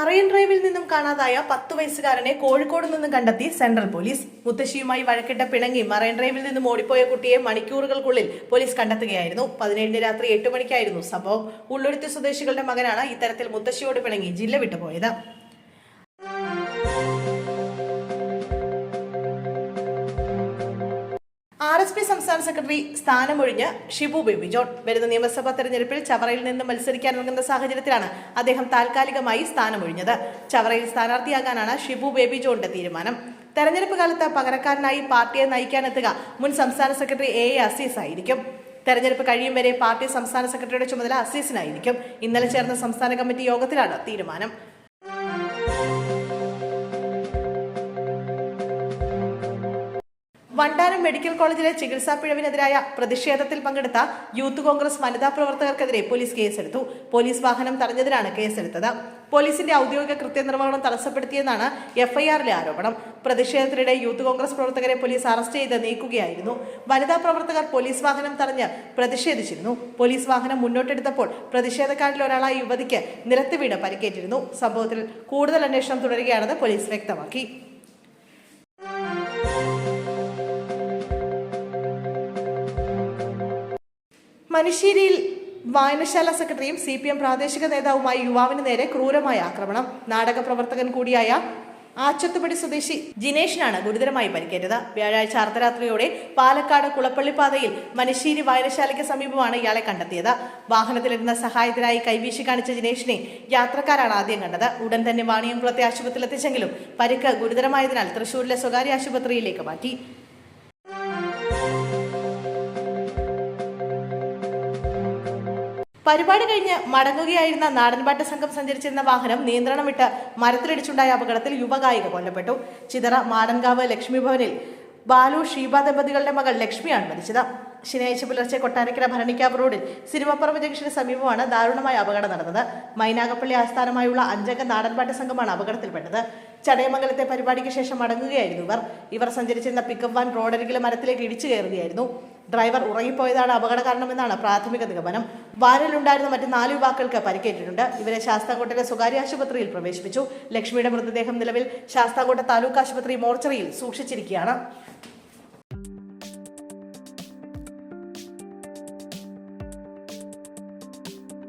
Marine ഡ്രൈവിൽ നിന്നും കാണാതായ പത്ത് വയസ്സുകാരനെ കോഴിക്കോട് നിന്നും കണ്ടെത്തി സെൻട്രൽ പോലീസ്. മുത്തശ്ശിയുമായി വഴക്കിട്ട പിണങ്ങി മറൈൻ ഡ്രൈവിൽ നിന്നും ഓടിപ്പോയ കുട്ടിയെ മണിക്കൂറുകൾക്കുള്ളിൽ പോലീസ് കണ്ടെത്തുകയായിരുന്നു. പതിനേഴിന് രാത്രി എട്ട് മണിക്കായിരുന്നു സംഭവം. ഉള്ളുരുത്തി സ്വദേശികളുടെ മകനാണ് ഇത്തരത്തിൽ മുത്തശ്ശിയോട് പിണങ്ങി ജില്ല വിട്ടുപോയത്. എസ് പി സംസ്ഥാന സെക്രട്ടറി സ്ഥാനമൊഴിഞ്ഞ് ഷിബു ബേബി ജോൺ. വരുന്ന നിയമസഭാ തെരഞ്ഞെടുപ്പിൽ ചവറയിൽ നിന്ന് മത്സരിക്കാനിറങ്ങുന്ന സാഹചര്യത്തിലാണ് അദ്ദേഹം താൽക്കാലികമായി സ്ഥാനമൊഴിഞ്ഞത്. ചവറയിൽ സ്ഥാനാർത്ഥിയാകാനാണ് ഷിബു ബേബി ജോണിന്റെ തീരുമാനം. തെരഞ്ഞെടുപ്പ് കാലത്ത് പകരക്കാരനായി പാർട്ടിയെ നയിക്കാനെത്തുക മുൻ സംസ്ഥാന സെക്രട്ടറി എ എ അസീസ് ആയിരിക്കും. തെരഞ്ഞെടുപ്പ് കഴിയും വരെ പാർട്ടി സംസ്ഥാന സെക്രട്ടറിയുടെ ചുമതല അസീസിനായിരിക്കും. ഇന്നലെ ചേർന്ന സംസ്ഥാന കമ്മിറ്റി യോഗത്തിലാണ് തീരുമാനം. വണ്ടാനം മെഡിക്കൽ കോളേജിലെ ചികിത്സാ പിഴവിനെതിരായ പ്രതിഷേധത്തിൽ പങ്കെടുത്ത യൂത്ത് കോൺഗ്രസ് വനിതാ പ്രവർത്തകർക്കെതിരെ പോലീസ് കേസെടുത്തു. പോലീസ് വാഹനം തടഞ്ഞതിനാണ് കേസെടുത്തത്. പോലീസിന്റെ ഔദ്യോഗിക കൃത്യനിർവഹണം തടസ്സപ്പെടുത്തിയെന്നാണ് എഫ്ഐആറിലെ ആരോപണം. പ്രതിഷേധത്തിനിടെ യൂത്ത് കോൺഗ്രസ് പ്രവർത്തകരെ പോലീസ് അറസ്റ്റ് ചെയ്ത് നീക്കുകയായിരുന്നു. വനിതാ പ്രവർത്തകർ പോലീസ് വാഹനം തടഞ്ഞ് പ്രതിഷേധിച്ചിരുന്നു. പോലീസ് വാഹനം മുന്നോട്ടെടുത്തപ്പോൾ പ്രതിഷേധക്കാരിൽ ഒരാളായ യുവതിക്ക് നിലത്ത് വീണ് പരിക്കേറ്റിരുന്നു. സംഭവത്തിൽ കൂടുതൽ അന്വേഷണം തുടരുകയാണെന്ന് പോലീസ് വ്യക്തമാക്കി. മനുഷ്യരിയിൽ വായനശാല സെക്രട്ടറിയും സി പി എം പ്രാദേശിക നേതാവുമായ യുവാവിന് നേരെ ക്രൂരമായ ആക്രമണം. നാടക പ്രവർത്തകൻ കൂടിയായ ആച്ചത്തുപടി സ്വദേശി ജിനേഷിനാണ് ഗുരുതരമായി പരിക്കേറ്റത്. വ്യാഴാഴ്ച അർദ്ധരാത്രിയോടെ പാലക്കാട് കുളപ്പള്ളി പാതയിൽ മനുശ്ശേരി വായനശാലയ്ക്ക് സമീപമാണ് ഇയാളെ കണ്ടെത്തിയത്. വാഹനത്തിലിരുന്ന സഹായത്തിനായി കൈവീശി കാണിച്ച ജിനേഷിനെ യാത്രക്കാരാണ് ആദ്യം കണ്ടത്. ഉടൻ തന്നെ വാണിയംകുളത്തെ ആശുപത്രിയിൽ എത്തിച്ചെങ്കിലും പരിക്ക് ഗുരുതരമായതിനാൽ തൃശൂരിലെ സ്വകാര്യ ആശുപത്രിയിലേക്ക് മാറ്റി. പരിപാടി കഴിഞ്ഞ് മടങ്ങുകയായിരുന്ന നാടൻപാട്ട് സംഘം സഞ്ചരിച്ചിരുന്ന വാഹനം നിയന്ത്രണം വിട്ട് മരത്തിലിടിച്ചുണ്ടായ അപകടത്തിൽ യുവഗായിക കൊല്ലപ്പെട്ടു. ചിതറ മാടൻകാവ് ലക്ഷ്മി ഭവനിൽ ബാലു ഷീബ ദമ്പതികളുടെ മകൾ ലക്ഷ്മിയാണ് മരിച്ചത്. ശനിയാഴ്ച പുലർച്ചെ കൊട്ടാരക്കര ഭരണിക്കാവ് റോഡിൽ സിനിമപ്പറമ്പ് ജംഗ്ഷന് സമീപമാണ് ദാരുണമായ അപകടം നടന്നത്. മൈനാഗപ്പള്ളി ആസ്ഥാനമായുള്ള അഞ്ചംഗ നാടൻപാട്ട് സംഘമാണ് അപകടത്തിൽപ്പെട്ടത്. ചടയമംഗലത്തെ പരിപാടിക്ക് ശേഷം മടങ്ങുകയായിരുന്നു ഇവർ. ഇവർ സഞ്ചരിച്ചിരുന്ന പിക്കപ്പ് വാൻ റോഡരികിലെ മരത്തിലേക്ക് ഇടിച്ചു കയറുകയായിരുന്നു. ഡ്രൈവർ ഉറങ്ങിപ്പോയതാണ് അപകട കാരണമെന്നാണ് പ്രാഥമിക നിഗമനം. വാനിലുണ്ടായിരുന്ന മറ്റ് നാല് യുവാക്കൾക്ക് പരിക്കേറ്റിട്ടുണ്ട്. ഇവരെ ശാസ്താകോട്ടയിലെ സ്വകാര്യ ആശുപത്രിയിൽ പ്രവേശിപ്പിച്ചു. ലക്ഷ്മിയുടെ മൃതദേഹം നിലവിൽ ശാസ്താകോട്ട താലൂക്ക് ആശുപത്രി മോർച്ചറിയിൽ സൂക്ഷിച്ചിരിക്കുകയാണ്.